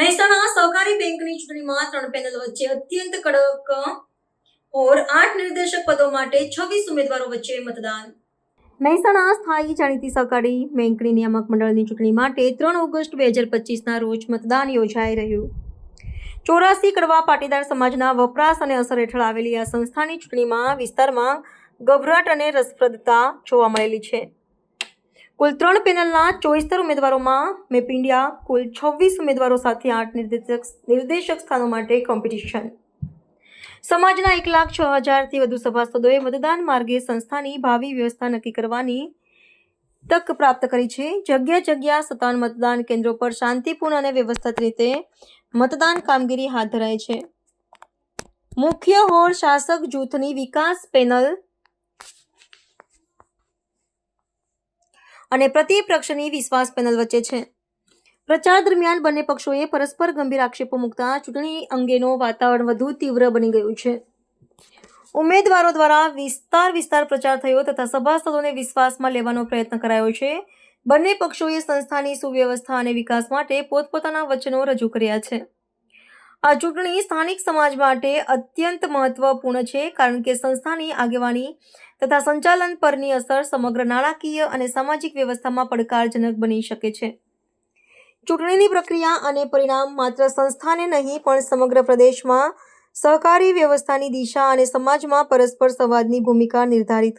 મહેસાણા સહકારી બેંકની ચૂંટણીમાં ત્રણ પેનલ વચ્ચે અત્યંત કડક ઓર આઠ નિર્દેશક પદો માટે છવ્વીસ ઉમેદવારો વચ્ચે મતદાન. મહેસાણા સ્થાયી જાણીતી સહકારી બેંકની નિયામક મંડળની ચૂંટણી માટે ત્રણ ઓગસ્ટ બે હજાર પચીસના રોજ મતદાન યોજાઈ રહ્યું. ચોરાસી કડવા પાટીદાર સમાજના વપરાશ અને અસર હેઠળ આવેલી આ સંસ્થાની ચૂંટણીમાં વિસ્તારમાં ગભરાટ અને રસપ્રદતા જોવા મળેલી છે. કુલ ત્રણ પેનલના ચોઈસ્તર ઉમેદવારોમાં મેપ ઇન્ડિયા કુલ છવ્વીસ ઉમેદવારો સાથે આઠ નિર્દેશક નિર્દેશક સ્થાનો માટે કોમ્પિટિશન સમાજના એક લાખ છ હજારથી વધુ સભાસદોએ મતદાન માર્ગે સંસ્થાની ભાવિ વ્યવસ્થા નક્કી કરવાની તક પ્રાપ્ત કરી છે. જગ્યા જગ્યા સત્તાવન મતદાન કેન્દ્રો પર શાંતિપૂર્ણ અને વ્યવસ્થિત રીતે મતદાન કામગીરી હાથ ધરાય છે. મુખ્ય હોર શાસક જૂથની વિકાસ પેનલ અને પ્રતિપક્ષની વિશ્વાસ પેનલ વચ્ચે છે. પ્રચાર દરમિયાન બંને પક્ષોએ પરસ્પર ગંભીર આક્ષેપો મૂકતા ચૂંટણી અંગેનો વાતાવરણ વધુ તીવ્ર બની ગયું છે. ઉમેદવારો દ્વારા વિસ્તાર વિસ્તાર પ્રચાર થયો તથા સભાસદોને વિશ્વાસમાં લેવાનો પ્રયત્ન કરાયો છે. બંને પક્ષોએ સંસ્થાની સુવ્યવસ્થા અને વિકાસ માટે પોતપોતાના વચનો રજૂ કર્યા છે. આ ચૂંટણી સ્થાનિક સમાજ માટે અત્યંત મહત્વપૂર્ણ છે, કારણ કે સંસ્થાની આગેવાની તથા સંચાલન પરની અસર સમગ્ર નાણાકીય અને સામાજિક વ્યવસ્થામાં પડકારજનક બની શકે છે. ચૂંટણીની પ્રક્રિયા અને પરિણામ માત્ર સંસ્થાને નહીં, પણ સમગ્ર પ્રદેશમાં સહકારી વ્યવસ્થાની દિશા અને સમાજમાં પરસ્પર સંવાદની ભૂમિકા નિર્ધારિત કરશે